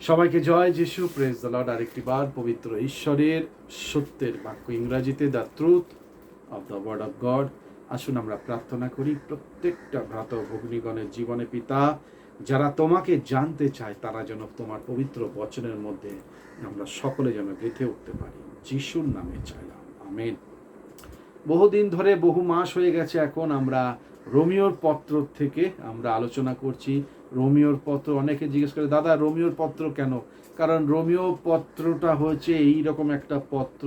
সবাইকে জয় যিশু praise the Lord আরেকটি বার পবিত্র ঈশ্বরের সত্যের বাক্য ইংরাজিতে the truth of the word of God আসুন আমরা প্রার্থনা করি, প্রত্যেকটা ভ্রাত ভগ্নীগণের জীবনে পিতা, যারা তোমাকে জানতে চায়, তারা যেন তোমার পবিত্র বচনের মধ্যে আমরা সকলে যেন গেঁথে উঠতে পারি। যিশুর নামে চাইলাম, আমেন। বহুদিন ধরে বহু মাস হয়ে গেছে, এখন আমরা রোমিওর পত্র থেকে আমরা আলোচনা করছি। রোমিওর পত্র, অনেকে জিজ্ঞেস করে, দাদা, রোমিওর পত্র কেন? কারণ রোমিও পত্রটা হচ্ছে এই রকম একটা পত্র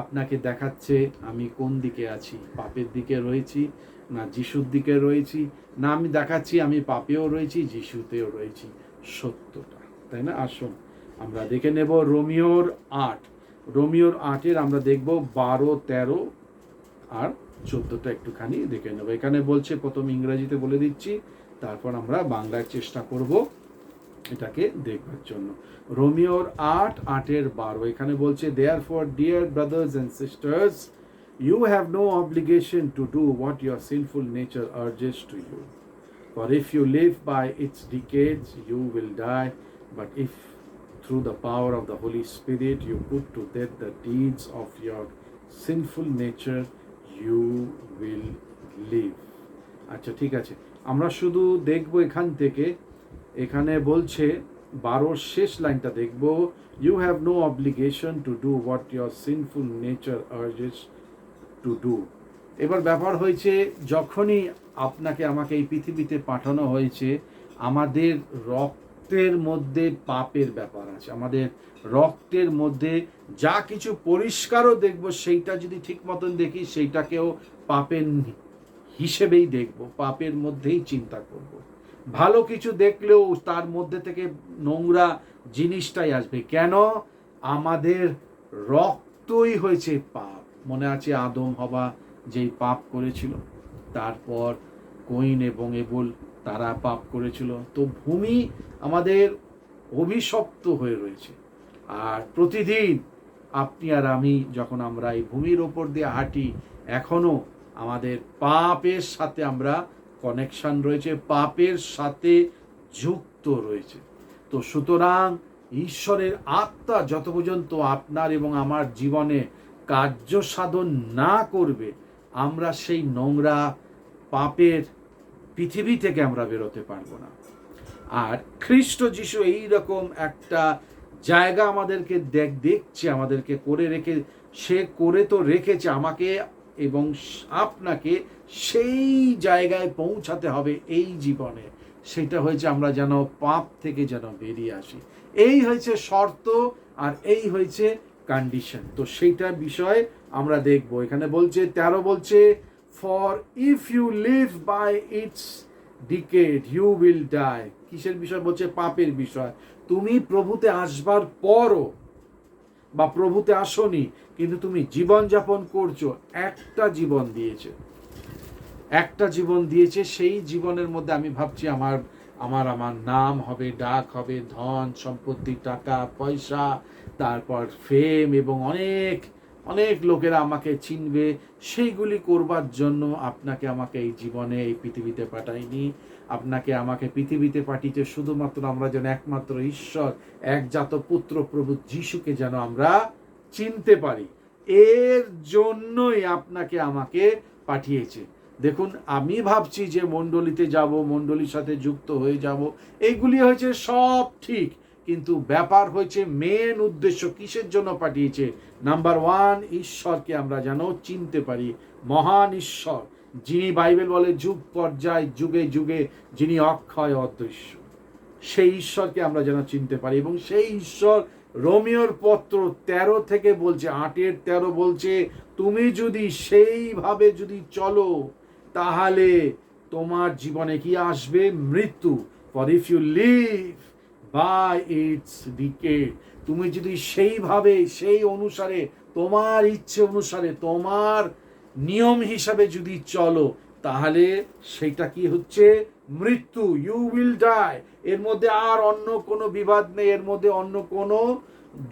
আপনাকে দেখাচ্ছে, আমি কোন দিকে আছি? পাপের দিকে রয়েছি না যিশুর দিকে রয়েছি? না আমি দেখাচ্ছি, আমি পাপেও রয়েছি, যিশুতেও রয়েছি। সত্যটা। তাই না? আসুন, আমরা দেখে নেব রোমিওর আট। রোমিওর আটের আমরা দেখব বারো, তেরো আর চোদ্দোটা একটুখানি দেখে নেব। এখানে বলছে, প্রথম ইংরেজিতে বলে দিচ্ছি তারপর আমরা বাংলায় চেষ্টা করব এটাকে দেখবার জন্য রোমিওর আট আটের বারো এখানে বলছে therefore dear brothers and sisters you have no obligation to do what your sinful nature urges to you For if you live by its decades, you will die. But if through the power of the Holy Spirit you put to death the deeds of your sinful nature, you will live. আচ্ছা ঠিক আছে। আমরা শুধু দেখব এখান থেকে। এখানে বলছে, বারোর শেষ লাইনটা দেখব। You have no obligation to do what your sinful nature urges to do এবার ব্যাপার হয়েছে, যখনই আপনাকে আমাকে এই পৃথিবীতে পাঠানো হয়েছে, আমাদের রক্তের মধ্যে পাপের ব্যাপার আছে। আমাদের রক্তের মধ্যে যা কিছু পরিষ্কারও দেখব, সেইটা যদি ঠিক মতন দেখি, সেইটাকেও পাপের হিসেবেই দেখব, পাপের মধ্যেই চিন্তা করব। ভালো কিছু দেখলেও তার মধ্যে থেকে নোংরা জিনিসটাই আসবে। কেন? আমাদের রক্তই হয়েছে পাপ। মনে আছে আদম হবা যেই পাপ করেছিল, তারপর কইন এবং এবল তারা পাপ করেছিল। তো ভূমি আমাদের অভিশপ্ত হয়ে রয়েছে। আর প্রতিদিন আপনি আর আমি যখন আমরা এই ভূমির ওপর দিয়ে হাঁটি, এখনও আমাদের পাপের সাথে আমরা কানেকশন রয়েছে, পাপের সাথে যুক্ত রয়েছে। তো সুতরাং ঈশ্বরের আত্মা যত পর্যন্ত আপনার এবং আমার জীবনে কার্য সাধন না করবে, আমরা সেই নোংরা পাপের পৃথিবী থেকে আমরা বেরোতে পারব না। আর খ্রিস্ট যিশু এই রকম একটা জায়গা আমাদেরকে দেখ, দেখছে, আমাদেরকে করে রেখে, সে করে তো রেখেছে, আমাকে এবং আপনাকে সেই জায়গায় পৌঁছাতে হবে এই জীবনে। সেটা হয়েছে আমরা যেন পাপ থেকে যেন বেরিয়ে আসি। এই হয়েছে শর্ত আর এই হয়েছে কন্ডিশন তো সেইটার বিষয়ে আমরা দেখব। এখানে বলছে, তেরো বলছে for if you live by its decade you will die কিসের বিষয়? বলছে, পাপের বিষয়। তুমি প্রভুতে আসবার পরও বা প্রভুতে আসনি, কিন্তু তুমি জীবন যাপন করছ, একটা জীবন দিয়েছে। একটা জীবন দিয়েছে, সেই জীবনের মধ্যে আমি ভাবছি আমার আমার আমার নাম হবে, ডাক হবে, ধন, সম্পত্তি, টাকা, পয়সা, তারপর ফেম এবং অনেক অনেক লোকেরা আমাকে চিনবে, সেইগুলি করবার জন্য আপনাকে আমাকে এই জীবনে, এই পৃথিবীতে পাঠায়নি। আপনাকে আমাকে পৃথিবীতে পাঠিয়েছে শুধুমাত্র আমরা যেন একমাত্র ঈশ্বর, একজাত পুত্র প্রভু যিশুকে যেন আমরা চিনতে পারি। এর জন্যই আপনাকে আমাকে পাঠিয়েছে। দেখুন, আমি ভাবছি যে মণ্ডলীতে যাব, মণ্ডলীর সাথে যুক্ত হয়ে যাব। এইগুলি হয়েছে সব ঠিক। কিন্তু ব্যাপার হয়েছে মেন উদ্দেশ্য কিসের জন্য পাঠিয়েছে? নাম্বার ওয়ান ঈশ্বরকে আমরা যেন চিনতে পারি। মহান ঈশ্বর, যিনি বাইবেল বলে যুগ পর্যায়, যুগে যুগে যিনি অক্ষয় অদৃশ্য। সেই ঈশ্বরকে আমরা যেন চিনতে পারি এবং সেই ঈশ্বর রোমিওর পত্র তেরো থেকে বলছে, আটের তেরো বলছে, তুমি যদি সেইভাবে যদি চলো, তাহলে তোমার জীবনে কি আসবে? মৃত্যু। For if you live by its decade তুমি যদি সেইভাবে, সেই অনুসারে, তোমার ইচ্ছে অনুসারে, তোমার নিয়ম হিসাবে যদি চলো, তাহলে সেটা কি হচ্ছে? মৃত্যু ইউ উইল ডাই এর মধ্যে আর অন্য কোনো বিবাদ নেই, এর মধ্যে অন্য কোনো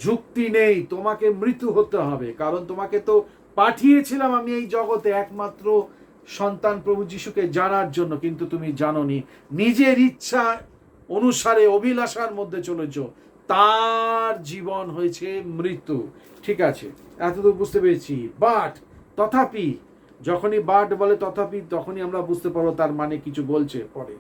যুক্তি নেই। তোমাকে মৃত্যু হতে হবে। কারণ তোমাকে তো পাঠিয়েছিলাম আমি এই জগতে একমাত্র সন্তান প্রভু যিশুকে জানার জন্য, কিন্তু তুমি জানোনি। নিজের ইচ্ছা অনুসারে অভিলাষার মধ্যে চলেছ। তার জীবন হয়েছে মৃত্যু। ঠিক আছে, এতদূর বুঝতে পেরেছি। বাট তথাপি, যখনই বাট বলে তথাপি, তখনই আমরা বুঝতে পারব তার মানে কিছু বলছে পরে।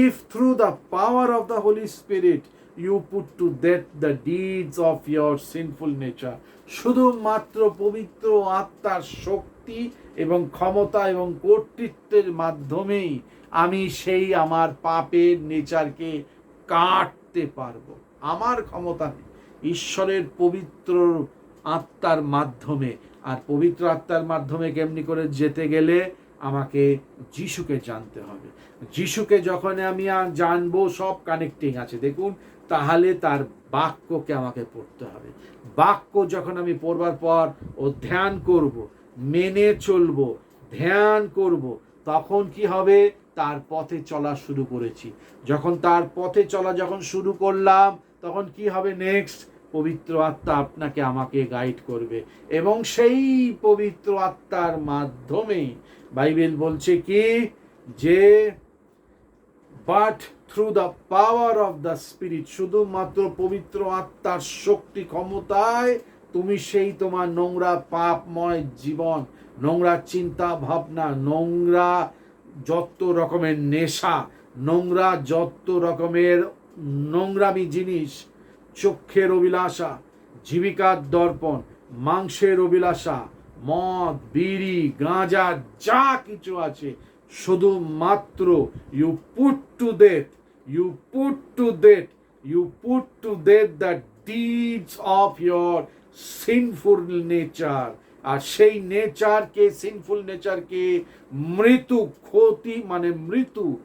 If through the power of the Holy Spirit you put to death the deeds of your sinful nature শুধুমাত্র পবিত্র আত্মার শক্তি এবং ক্ষমতা এবং কর্তৃত্বের মাধ্যমেই আমি সেই আমার পাপের নেচারকে কাটতে পারব। আমার ক্ষমতা নেই। ঈশ্বরের পবিত্র আত্মার মাধ্যমে। আর পবিত্র আত্মার মাধ্যমে কেমনি করে যেতে গেলে আমাকে যিশুকে জানতে হবে। যিশুকে যখন আমি জানব, সব কানেক্টিং আছে। দেখুন, তাহলে তার বাক্যকে আমাকে পড়তে হবে। বাক্য যখন আমি পড়বার পর ও ধ্যান করব, মেনে চলবো, ধ্যান করব, তখন কি হবে? তার পথে চলা শুরু করেছি। যখন তার পথে চলা যখন শুরু করলাম, তখন কি হবে নেক্সট পবিত্র আত্মা আপনাকে আমাকে গাইড করবে। এবং সেই পবিত্র আত্মার মাধ্যমে বাইবেল বলছে কি? যে but through the power of the Spirit শুধুমাত্র পবিত্র আত্মার শক্তি ক্ষমতায় তুমি সেই তোমার নোংরা পাপময় জীবন, নোংরা চিন্তা ভাবনা, নোংরা যত রকমের নেশা, নোংরা, যত রকমের নোংরামি জিনিস, চক্ষের অভিলাষা, জীবিকার দর্পণ, মাংসের অভিলাষা, মদ, বিড়ি, গাঁজা, যা কিছু আছে, শুধুমাত্র you put to death you put to death you put to death the deeds of your sinful nature আর সেই নেচারকে সিনফুল নেচারকে মৃত্যু ক্ষতি মানে মৃত্যু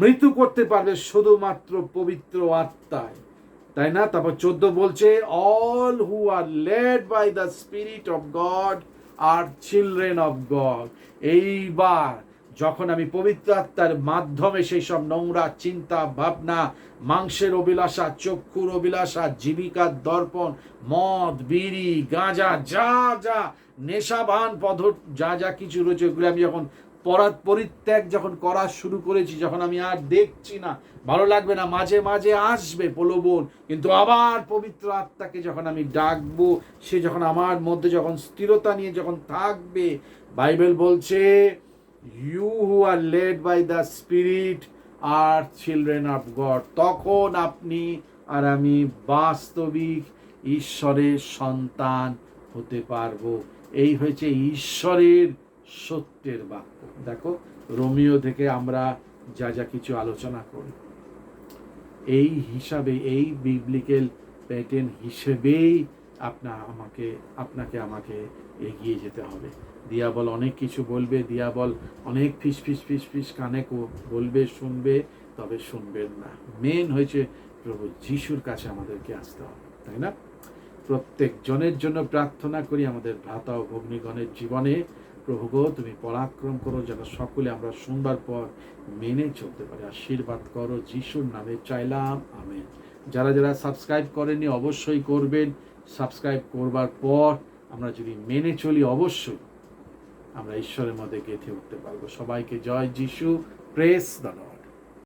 মৃত্যু করতে পারবে শুধুমাত্র পবিত্র আত্মায়। তাই না? তারপর চোদ্দ বলছে all who are led by the Spirit of God are children of God এইবার যখন আমি পবিত্র আত্মার মাধ্যমে সেই সব নোংরা চিন্তা, ভাবনা, মাংসের অভিলাষা, চক্ষুর অভিলাষা, জীবিকার দর্পণ, মদ, বিড়ি, গাঁজা, যা যা, নেশাবান পদ যা যা কিছু রয়েছে, ওগুলো আমি যখন পরাত পরিত্যাগ যখন করা শুরু করেছি, যখন আমি আর দেখছি না, ভালো লাগবে না, মাঝে মাঝে আসবে প্রলোভন, কিন্তু আবার পবিত্র আত্মাকে যখন আমি ডাকবো, সে যখন আমার মধ্যে যখন স্থিরতা নিয়ে যখন থাকবে, বাইবেল বলছে you who are led by the Spirit are children of God তখন আপনি আর আমি বাস্তবিক ঈশ্বরের সন্তান হতে পারব। এই হয়েছে ঈশ্বরের সত্যের বাক্য। দেখো, রোমিও থেকে আমরা যা যা কিছু আলোচনা করি, এই হিসাবে, এই বিবলিক্যাল প্যাটার্ন হিসেবেই আপনা আমাকে, আপনাকে আমাকে এগিয়ে যেতে হবে। দিয়াবল অনেক কিছু বলবে, দিয়াবল অনেক ফিস ফিস ফিস ফিস কানে বলবে, শুনবে, তবে শুনবেন না। মেন হয়েছে প্রভু যিশুর কাছে আমাদেরকে আসতে হবে, তাই না? প্রত্যেক জনের জন্য প্রার্থনা করি আমাদের ভ্রাতা ও ভগ্নীগণের জীবনে, প্রভু গো, তুমি পরাক্রম করো যেন সকলে আমরা শুনবার পর মেনে চলতে পারি। আশীর্বাদ করো, যিশুর নামে চাইলাম, আমেন। যারা যারা সাবস্ক্রাইব করেনি, অবশ্যই করবেন। সাবস্ক্রাইব করবার পর আমরা যদি মেনে চলি অবশ্যই, আমরা ঈশ্বরের মধ্যে গেঁথে উঠতে পারব। সবাইকে জয় যিশু। প্রেস দাঁড়াও